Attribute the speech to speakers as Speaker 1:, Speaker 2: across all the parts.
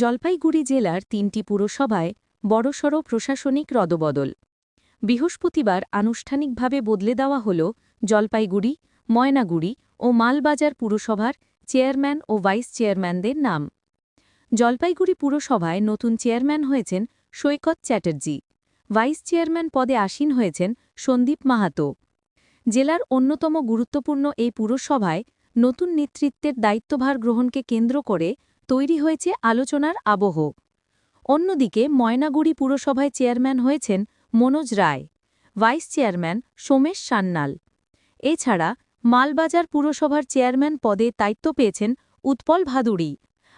Speaker 1: জলপাইগুড়ি জেলার তিনটি পুরসভায় বড়সড় প্রশাসনিক রদবদল। বৃহস্পতিবার আনুষ্ঠানিকভাবে বদলে দেওয়া হল জলপাইগুড়ি, ময়নাগুড়ি ও মালবাজার পুরসভার চেয়ারম্যান ও ভাইস চেয়ারম্যানদের নাম। জলপাইগুড়ি পুরসভায় নতুন চেয়ারম্যান হয়েছেন সৈকত চ্যাটার্জি। ভাইস চেয়ারম্যান পদে আসীন হয়েছেন সন্দীপ মাহাতো। জেলার অন্যতম গুরুত্বপূর্ণ এই পুরসভায় নতুন নেতৃত্বের দায়িত্বভার গ্রহণকে কেন্দ্র করে তৈরি হয়েছে আলোচনার আবহ। অন্যদিকে ময়নাগুড়ি পুরসভায় চেয়ারম্যান হয়েছেন মনোজ রায়, ভাইস চেয়ারম্যান সোমেশ সান্যাল এছাড়া মালবাজার পুরসভার চেয়ারম্যান পদে দায়িত্ব পেয়েছেন উৎপল ভাদুড়ি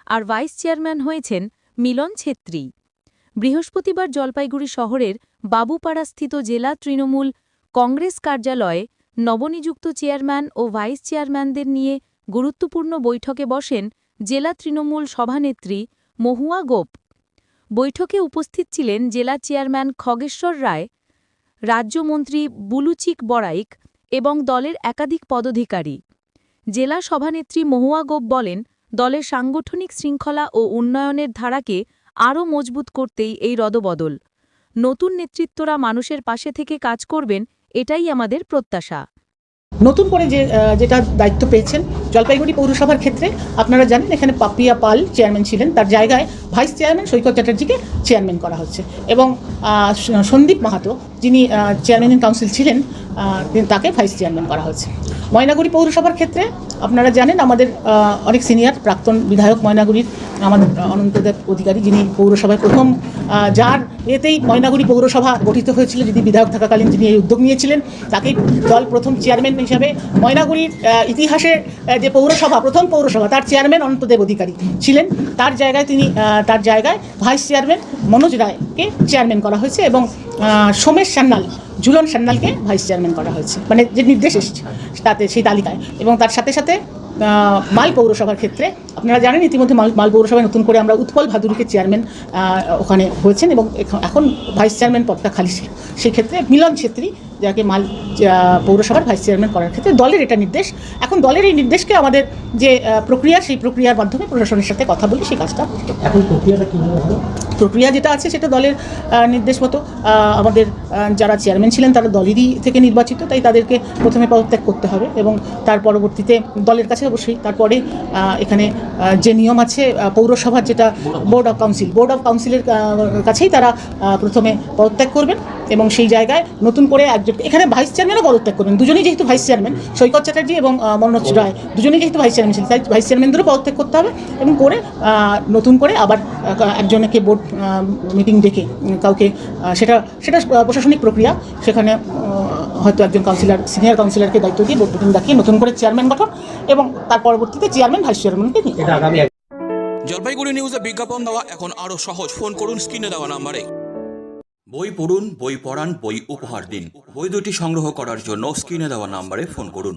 Speaker 1: আর ভাইস চেয়ারম্যান হয়েছেন মিলন ছেত্রী। বৃহস্পতিবার জলপাইগুড়ি শহরের বাবুপাড়াস্থিত জেলা তৃণমূল কংগ্রেস কার্যালয়ে নবনিযুক্ত চেয়ারম্যান ও ভাইস চেয়ারম্যানদের নিয়ে গুরুত্বপূর্ণ বৈঠকে বসেন জেলা তৃণমূল সভানেত্রী মহুয়া গোপ। বৈঠকে উপস্থিত ছিলেন জেলা চেয়ারম্যান খগেশ্বর রায়, রাজ্যমন্ত্রী বুলুচিক বড়াইক এবং দলের একাধিক পদাধিকারী। জেলা সভানেত্রী মহুয়া গোপ বলেন, দলের সাংগঠনিক শৃঙ্খলা ও উন্নয়নের ধারাকে আরও মজবুত করতেই এই রদবদল। নতুন নেতৃত্বরা মানুষের পাশে থেকে কাজ করবেন, এটাই আমাদের প্রত্যাশা।
Speaker 2: নতুন করে যে যেটা দায়িত্ব পেয়েছেন জলপাইগুড়ি পৌরসভার ক্ষেত্রে, আপনারা জানেন এখানে পাপিয়া পাল চেয়ারম্যান ছিলেন। তার জায়গায় ভাইস চেয়ারম্যান সৈকত চ্যাটার্জিকে চেয়ারম্যান করা হচ্ছে। এবং সন্দীপ মাহাতো যিনি চেয়ারম্যান কাউন্সিল ছিলেন তাকে ভাইস চেয়ারম্যান করা হচ্ছে। ময়নাগুড়ি পৌরসভার ক্ষেত্রে আপনারা জানেন আমাদের অনেক সিনিয়র প্রাক্তন বিধায়ক ময়নাগুড়ির আমাদের অনন্তদেব অধিকারী, যিনি পৌরসভায় প্রথম যার এতেই ময়নাগুড়ি পৌরসভা গঠিত হয়েছিল যদি বিধায়ক থাকাকালীন যিনি এই উদ্যোগ নিয়েছিলেন তাকেই দল প্রথম চেয়ারম্যান হিসাবে ময়নাগুড়ির ইতিহাসে যে পৌরসভা, প্রথম পৌরসভা, তার চেয়ারম্যান অনন্তদেব অধিকারী ছিলেন। তার জায়গায় তিনি তার জায়গায় ভাইস চেয়ারম্যান মনোজ রায়কে চেয়ারম্যান করা হয়েছে এবং সোমেশ সান্যাল ঝুলন সান্যালকে ভাইস চেয়ারম্যান করা হয়েছে। মানে যে নির্দেশ এসেছে, তাতে সেই তালিকায়। এবং তার সাথে সাথে মাল পৌরসভার ক্ষেত্রে, আপনারা জানেন ইতিমধ্যে মাল মাল পৌরসভায় নতুন করে আমরা উৎপল ভাদুরীকে চেয়ারম্যান ওখানে হয়েছেন এবং এখন ভাইস চেয়ারম্যান পদটা খালি ছিল সেই ক্ষেত্রে মিলন ছেত্রী, যাকে মাল পৌরসভার ভাইস চেয়ারম্যান করার ক্ষেত্রে দলের এটা নির্দেশ। এখন দলের এই নির্দেশকে আমাদের যে প্রক্রিয়া, সেই প্রক্রিয়ার মাধ্যমে প্রশাসনের সাথে কথা বলে সেই কাজটা
Speaker 3: এখন প্রক্রিয়াটা হলো?
Speaker 2: প্রক্রিয়া যেটা আছে সেটা দলের নির্দেশ মতো। আমাদের যারা চেয়ারম্যান ছিলেন তারা দলেরই থেকে নির্বাচিত তাই তাদেরকে প্রথমে পদত্যাগ করতে হবে এবং তার পরবর্তীতে দলের কাছে অবশ্যই। তারপরে এখানে যে নিয়ম আছে পৌরসভার যেটা board of council board of কাউন্সিলের কাছেই তারা প্রথমে পদত্যাগ করবেন এবং সেই জায়গায় নতুন করে একজন এখানে ভাইস চেয়ারম্যানও পদত্যাগ করবেন। দুজনেই যেহেতু ভাইস চেয়ারম্যান সৈকত চ্যাটার্জি এবং মনোজ রায় দুজনেই যেহেতু ভাইস চেয়ারম্যান ছিলেন তাই ভাইস চেয়ারম্যানদেরও পদত্যাগ করতে হবে এবং করে নতুন করে আবার একজনকে বোর্ড মিটিং ডেকে কাউকে সেটা সেটা প্রশাসনিক প্রক্রিয়া। সেখানে হয়তো একজন কাউন্সিলর সিনিয়র কাউন্সিলরকে দায়িত্ব দিয়ে বোর্ড মিটিং ডাকিয়ে নতুন করে চেয়ারম্যান গঠন এবং তার পরবর্তীতে চেয়ারম্যান ভাইস চেয়ারম্যানকে নিয়ে।
Speaker 3: এটা আগামী এক-
Speaker 4: জলপাইগুড়ি নিউজে বিজ্ঞাপন দেওয়া এখন আরও সহজ। ফোন করুন স্ক্রিনে দেওয়া নাম্বারে। বই পড়ুন বই পড়ান বই উপহার দিন। বই দুটি সংগ্রহ করার জন্য স্ক্রিনে দেওয়া নাম্বারে ফোন করুন।